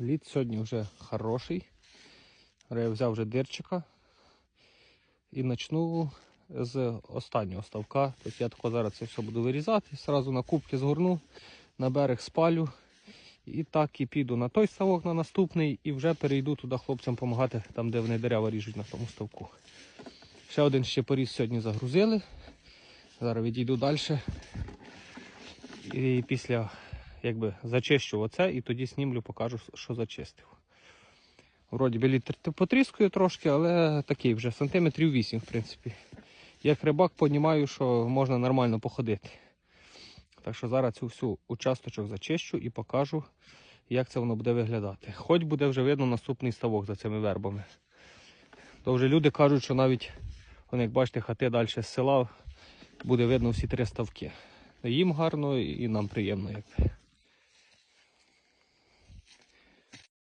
Лід сьогодні вже хороший. Я взяв вже дирчика і почну з останнього ставка. Тобто я тако зараз це все буду вирізати, зразу на кубки згорну, на берег спалю. І так і піду на той ставок, на наступний, і вже перейду туди хлопцям допомагати, там, де вони дерева ріжуть на тому ставку. Ще один ще поріз сьогодні загрузили. Зараз відійду далі. І після якби зачищу оце і тоді снімлю, покажу, що зачистив. Вроді би літр потріскує трошки, але такий вже сантиметрів 8, в принципі. Як рибак понімаю, що можна нормально походити. Так що зараз цю всю участочок зачищу і покажу, як це воно буде виглядати. Хоч буде вже видно наступний ставок за цими вербами. То вже люди кажуть, що навіть, вони, як бачите, хати далі з села буде видно всі три ставки. Їм гарно і нам приємно. Якби.